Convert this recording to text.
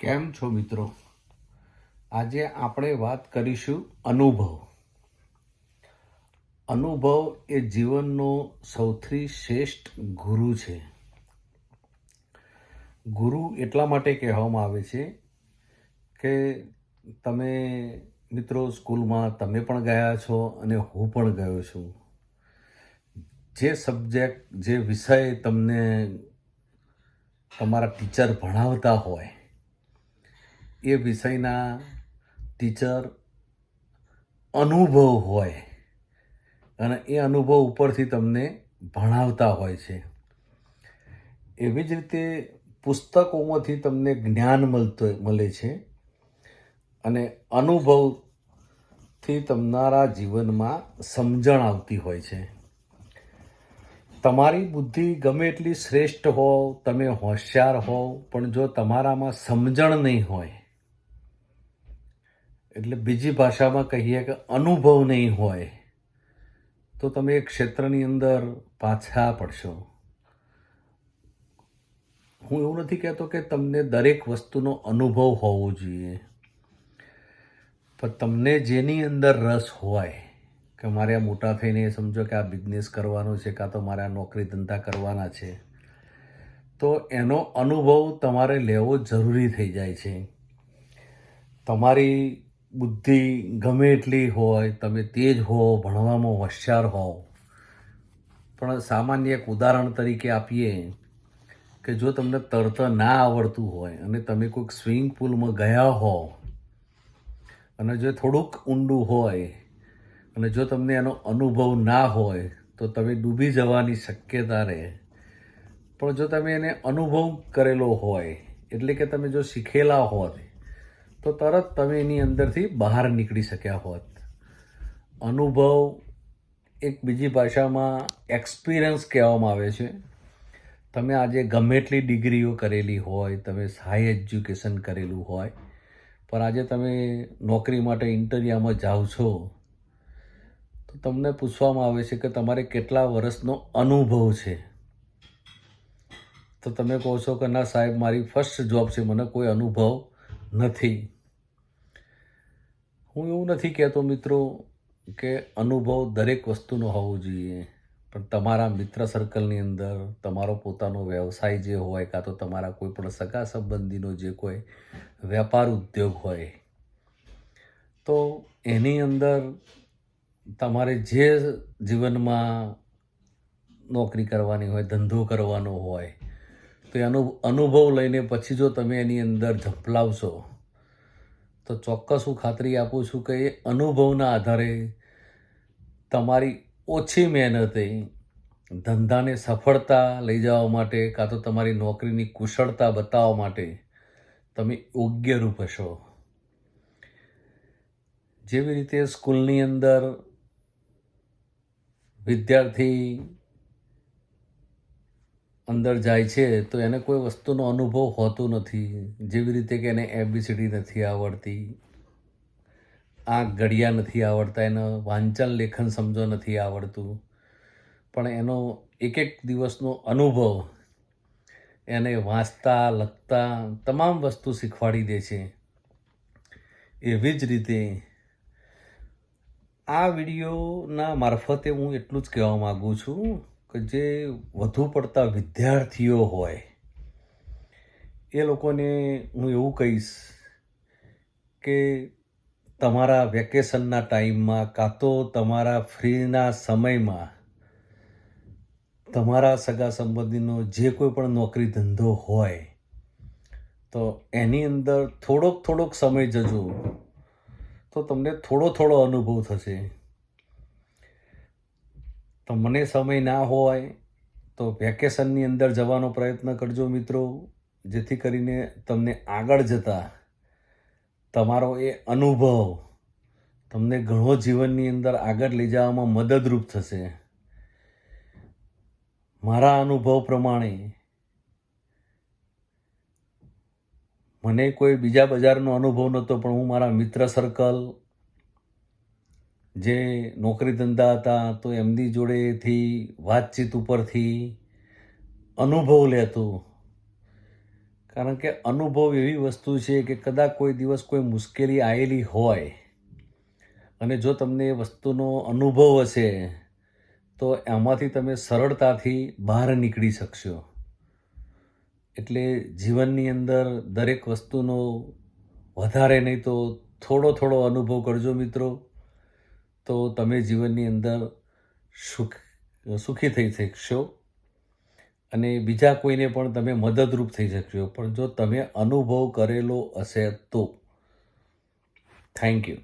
કેમ છો મિત્રો? આજે આપણે વાત કરીશું અનુભવ. અનુભવ એ જીવનનો સૌથી શ્રેષ્ઠ ગુરુ છે. ગુરુ એટલા માટે કહેવામાં આવે છે કે તમે મિત્રો સ્કૂલમાં તમે પણ ગયા છો અને હું પણ ગયો છું. જે સબ્જેક્ટ, જે વિષય તમને તમારા ટીચર ભણાવતા હોય એ વિષયના ટીચર અનુભવ હોય અને એ અનુભવ ઉપરથી તમને ભણાવતા હોય છે. એવી જ રીતે પુસ્તકોમાંથી તમને જ્ઞાન મળતો, મળે છે અને અનુભવથી તમારા જીવનમાં સમજણ આવતી હોય છે. તમારી બુદ્ધિ ગમે એટલી શ્રેષ્ઠ હોવ, તમે હોશિયાર હોવ, પણ જો તમારામાં સમજણ નહીં હોય એટલે બીજી ભાષામાં કહીએ કે અનુભવ નહીં હોય, તો તમે એ ક્ષેત્રની અંદર પાછા પડશો. હું એવું નથી કહેતો કે તમને દરેક વસ્તુનો અનુભવ હોવો જોઈએ, પણ તમને જેની અંદર રસ હોય, કે મારે આ મોટા થઈને સમજો કે આ બિઝનેસ કરવાનો છે, કાં તો મારે આ નોકરી ધંધા કરવાના છે, તો એનો અનુભવ તમારે લેવો જરૂરી થઈ જાય છે. તમારી બુદ્ધિ ગમે એટલી હોય, તમે તેજ હો, ભણવામાં હોશિયાર હોવ પણ સામાન્ય એક ઉદાહરણ તરીકે આપીએ કે જો તમને તરતા ના આવડતું હોય અને તમે કોઈક સ્વિમિંગ પુલમાં ગયા હો અને જો થોડુંક ઊંડું હોય અને જો તમને એનો અનુભવ ના હોય, તો તમે ડૂબી જવાની શક્યતા રહે. પણ જો તમે એને અનુભવ કરેલો હોય, એટલે કે તમે જો શીખેલા હોત તો તરત તમે એની અંદરથી બહાર નીકળી શક્યા હોત. અનુભવ એક બીજી ભાષામાં એક્સપિરિયન્સ કહેવામાં આવે છે. તમે આજે ગમે એટલી ડિગ્રીઓ કરેલી હોય, તમે હાઈ એજ્યુકેશન કરેલું હોય, પણ આજે તમે નોકરી માટે ઇન્ટરવ્યુમાં જાઓ છો, તો તમને પૂછવામાં આવે છે કે તમારે કેટલા વર્ષનો અનુભવ છે. તો તમે કહો છો કે ના સાહેબ, મારી ફર્સ્ટ જોબ છે, મને કોઈ અનુભવ નથી. હું એવું નથી કહેતો મિત્રો કે અનુભવ દરેક વસ્તુનો હોવો જોઈએ, પણ તમારા મિત્ર સર્કલની અંદર તમારો પોતાનો વ્યવસાય જે હોય કાં તો તમારા કોઈ પણ સગા સંબંધીનો જે કોઈ વેપાર ઉદ્યોગ હોય, તો એની અંદર તમારે જે જીવનમાં નોકરી કરવાની હોય, ધંધો કરવાનો હોય તો એનો અનુભવ લઈને પછી જો તમે એની અંદર ઝંપલાવશો, તો ચોક્કસ હું ખાતરી આપું છું કે એ અનુભવના આધારે તમારી ઓછી મહેનતે ધંધાને સફળતા લઈ જવા માટે કાં તો તમારી નોકરીની કુશળતા બતાવવા માટે તમે યોગ્ય રૂપ હશો. જેવી રીતે સ્કૂલની અંદર વિદ્યાર્થી અંદર જાય છે, તો એને કોઈ વસ્તુનો અનુભવ હોતો નથી. જેવી રીતે કે એને એબીસીડી નથી આવડતી, આંખ ઘડિયા નથી આવડતા, એનો વાંચન લેખન સમજો નથી આવડતું. પણ એનો એક એક દિવસનો અનુભવ એને વાંચતા, લખતા તમામ વસ્તુ શીખવાડી દે છે. એવી જ રીતે આ વિડીયોના મારફતે હું એટલું જ કહેવા માગું છું. કે જે વધુ પડતા વિદ્યાર્થીઓ હોય, એ લોકોને હું એવું કહીશ કે તમારા વેકેશનના ટાઈમમાં કાં તો તમારા ફ્રીના સમયમાં તમારા સગા સંબંધીનો જે કોઈ પણ નોકરી ધંધો હોય, તો એની અંદર થોડોક થોડોક સમય જજો, તો તમને થોડો થોડો અનુભવ થશે. તમને સમય ના હોય તો વેકેશનની અંદર જવાનો પ્રયત્ન કરજો મિત્રો. જેથી કરીને તમને આગળ જતા તમારો એ અનુભવ તમને ઘણો જીવનની અંદર આગળ લઈ જવામાં મદદરૂપ થશે. મારા અનુભવ પ્રમાણે મને કોઈ બીજા બજારનો અનુભવ નહોતો, પણ હું મારા મિત્ર સર્કલ જે નોકરી ધંધા હતા, તો એમની જોડેથી વાતચીત ઉપરથી અનુભવ લેતો. કારણ કે અનુભવ એવી વસ્તુ છે કે કદાચ કોઈ દિવસ કોઈ મુશ્કેલી આવેલી હોય અને જો તમને એ વસ્તુનો અનુભવ હશે, તો એમાંથી તમે સરળતાથી બહાર નીકળી શકશો. એટલે જીવનની અંદર દરેક વસ્તુનો વધારે નહીં તો થોડો થોડો અનુભવ કરજો મિત્રો. તો તમે જીવનની અંદર સુખ, સુખી થઈ શકશો. અને બીજા કોઈને પણ તમે મદદરૂપ થઈ શકશો. પણ જો તમે અનુભવ કરેલો હશે તો. Thank you